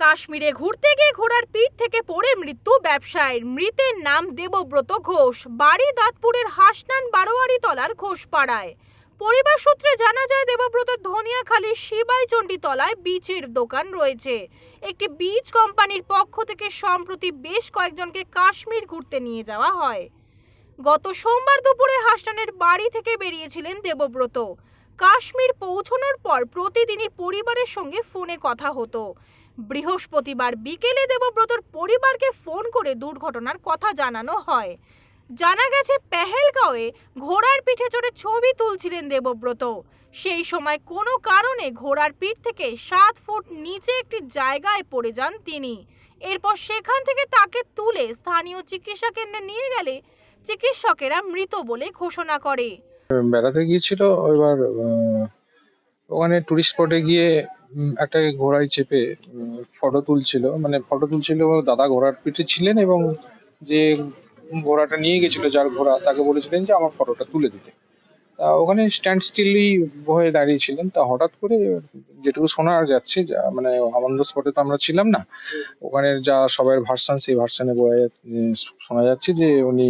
কাশ্মীরে ঘুরতে গিয়ে ঘোড়ার পিঠ থেকে পড়ে মৃত্যু ব্যবসায়ীর। মৃতের নাম দেবব্রত ঘোষ। বাড়ি দাঁতপুরের হাসনান বারোয়ারি তলার ঘোষপাড়ায়। পরিবার সূত্রে জানা যায়, দেবব্রতর ধনিয়াখালীর শিবাইচণ্ডী তলায় বীজের দোকান রয়েছে। একটি বীজ কোম্পানির পক্ষ থেকে সম্প্রতি বেশ কয়েকজনকে কাশ্মীর ঘুরতে নিয়ে যাওয়া হয়। গত সোমবার দুপুরে হাসনানের বাড়ি থেকে বেরিয়েছিলেন দেবব্রত। কাশ্মীর পৌঁছানোর পর প্রতিদিনই পরিবারের সঙ্গে ফোনে কথা হতো। বৃহস্পতিবার বিকেলে দেবব্রতর পরিবারকে ফোন করে দুর্ঘটনার কথা জানানো হয়। জানা গেছে, পেহেলগাঁওয়ে ঘোড়ার পিঠে চড়ে ছবি তুলছিলেন দেবব্রত। সেই সময় কোনো কারণে ঘোড়ার পিঠ থেকে সাত ফুট নিচে একটি জায়গায় পড়ে যান তিনি। এরপর সেখান থেকে তাকে তুলে স্থানীয় চিকিৎসা কেন্দ্রে নিয়ে গেলে চিকিৎসকেরা মৃত বলে ঘোষণা করে। বেড়াতে গিয়েছিল, এবার ওখানে টুরিস্ট স্পটে গিয়ে একটা ঘোড়ায় চেপে ফটো তুলছিল। মানে ফটো তুলছিল দাদা ঘোড়ার পিঠে ছিলেন এবং যে ঘোড়াটা নিয়ে গেছিল, যার ঘোড়া, তাকে বলেছিলেন যে আমার ফটোটা তুলে দিতে। তা ওখানে স্ট্যান্ড স্টিলই হয়ে দাঁড়িয়েছিলেন। তা হঠাৎ করে যেটুকু শোনা যাচ্ছে, যা মানে আমাদের স্পটে তো আমরা ছিলাম না, ওখানে যা সবার ভার্সান সেই ভার্সানে শোনা যাচ্ছে যে উনি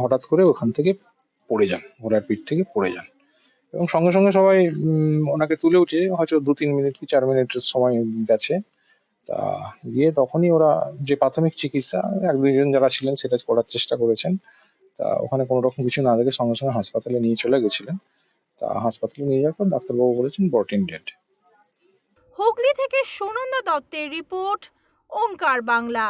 হঠাৎ করে ওখান থেকে পড়ে যান, ঘোড়ার পিঠ থেকে পড়ে যান। এবং সঙ্গে সঙ্গে সবাই ওনাকে তুলে উঠে হয়তো দু তিন মিনিট কি চার মিনিটের সময় গেছে, তা গিয়ে তখনই ওরা যে প্রাথমিক চিকিৎসা, এক দুইজন যারা ছিলেন সেটা করার চেষ্টা করেছেন। তা ওখানে কোনো রকম কিছু না দেখে সঙ্গে সঙ্গে হাসপাতালে নিয়ে চলে গেছিলেন। তা হাসপাতালে নিয়ে যাওয়ার পর ডাক্তারবাবু বলেছেন বটিন ডেড হুগলি থেকে সুনন্দা দত্তের রিপোর্ট, ওঙ্কার বাংলা।